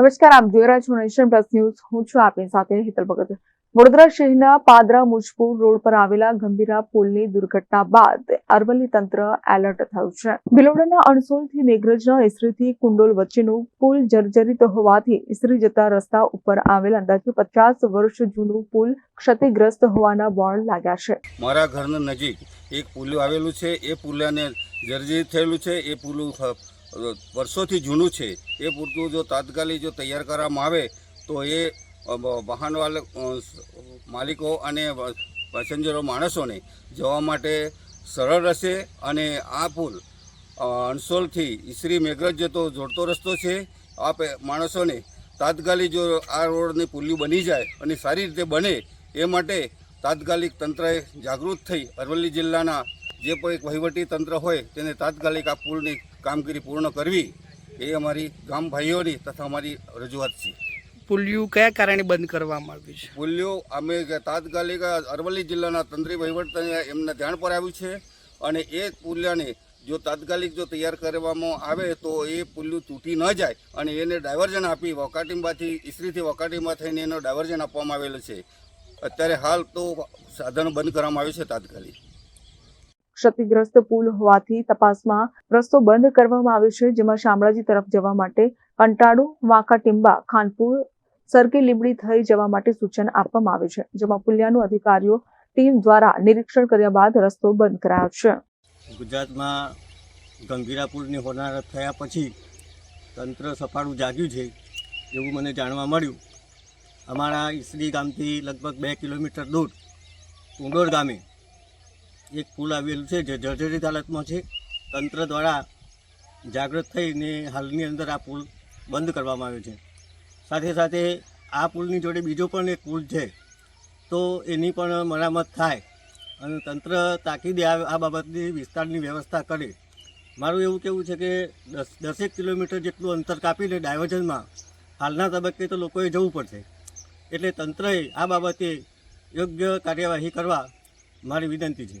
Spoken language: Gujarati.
નમસ્કાર, આપ જોઈ રહ્યા છો નેશન પ્લસ ન્યૂઝ. હું છું આપની સાથે હેતલ ભગત. વડોદરા શહેરના પાદરા મુજપુર રોડ પર આવેલા ગંભીરા પુલની દુર્ઘટના બાદ અરવલ્લી તંત્ર એલર્ટ થયું છે. ભિલોડાના અણસોલથી મેઘરજના ઇસરીથી કુંડોલ વચ્ચેનું પુલ જર્જરિત હોવાથી ઇસરી જતા રસ્તા ઉપર આવેલ અંદાજે પચાસ વર્ષ જૂનું પુલ ક્ષતિગ્રસ્ત હોવાના બોર્ડ લાગ્યા છે. મારા ઘરના નજીક એક પુલ આવેલું છે. એ પુલાને જર્જરિત થયેલું છે. એ પુલું વર્ષોથી જૂનું છે. એ પૂરતું જો તાત્કાલિક જો તૈયાર કરવામાં આવે તો એ અ, બ- વાહન વાલ- અ, સ- માલિકો અને પેસેન્જરો માણસોને જવા માટે સરળ રહેશે અને આ પુલ અણસોલથી ઈસરી મેઘરજ જતો જોડતો રસ્તો છે આ માણસોને તાત્કાલિક જો આ રોડની પુલ્યું બની જાય અને સારી રીતે બને એ માટે તાત્કાલિક તંત્રએ જાગૃત થઈ અરવલ્લી જિલ્લાના જે એક વહીવટી તંત્ર હોય તેને તાત્કાલિક આ પુલની કામગીરી પૂર્ણ કરવી એ અમારી ગામ ભાઈઓની તથા અમારી રજૂઆત છે. પુલિયું કયા કારણે બંધ કરવામાં આવ્યું છે? પુલિયો અમે તાત્કાલિક અરવલ્લી જિલ્લાના તંત્રી વહીવટ એમના ધ્યાન પર આવ્યું છે અને એ પુલિયાને જો તાત્કાલિક જો તૈયાર કરવામાં આવે તો એ પુલિયું તૂટી ન જાય અને એને ડાયવર્ઝન આપી વકાટીમાંથી ઈસરીથી વકાટીમાં થઈને એનો ડાયવર્ઝન આપવામાં આવેલું છે. અત્યારે હાલ તો સાધનો બંધ કરવામાં આવ્યું છે તાત્કાલિક. ક્ષતિગ્રસ્ત પુલ હોવાથી તપાસમાં રસ્તો બંધ કરવામાં આવ્યો છે, જેમાં શામળાજી તરફ જવા માટે કંટાળુ વાંકા ટીંબા ખાનપુર, સરકી લીમડી થઈ જવા માટે સૂચન આપવામાં આવ્યું છે, જેમાં પુલિયાનું અધિકારીઓ ટીમ દ્વારા નિરીક્ષણ કર્યા બાદ રસ્તો બંધ કરાયો છે. ગુજરાતમાં ગંગીરા પુલની હોનારત થયા પછી તંત્ર સફાળું જાગ્યું છે એવું મને જાણવા મળ્યું. અમારા ઈસરી ગામથી લગભગ બે કિલોમીટર દૂર કુંડોર ગામે એક પુલ આવેલું છે, જે જર્જરિત હાલતમાં છે. તંત્ર દ્વારા જાગૃત થઈને હાલની અંદર આ પુલ બંધ કરવામાં આવ્યો છે. સાથે સાથે આ પુલની જોડે બીજો પણ એક પુલ છે. તો એની પણ મરામત થાય અને તંત્ર તાકીદે આ બાબતની વિસ્તારની વ્યવસ્થા કરે. મારું એવું કહેવું છે કે દસ, દસેક કિલોમીટર જેટલું અંતર કાપીને ડાયવર્ઝનમાં હાલના તબક્કે તો લોકોએ જવું પડશે. એટલે તંત્રએ આ બાબતે યોગ્ય કાર્યવાહી કરવા મારી વિનંતી છે.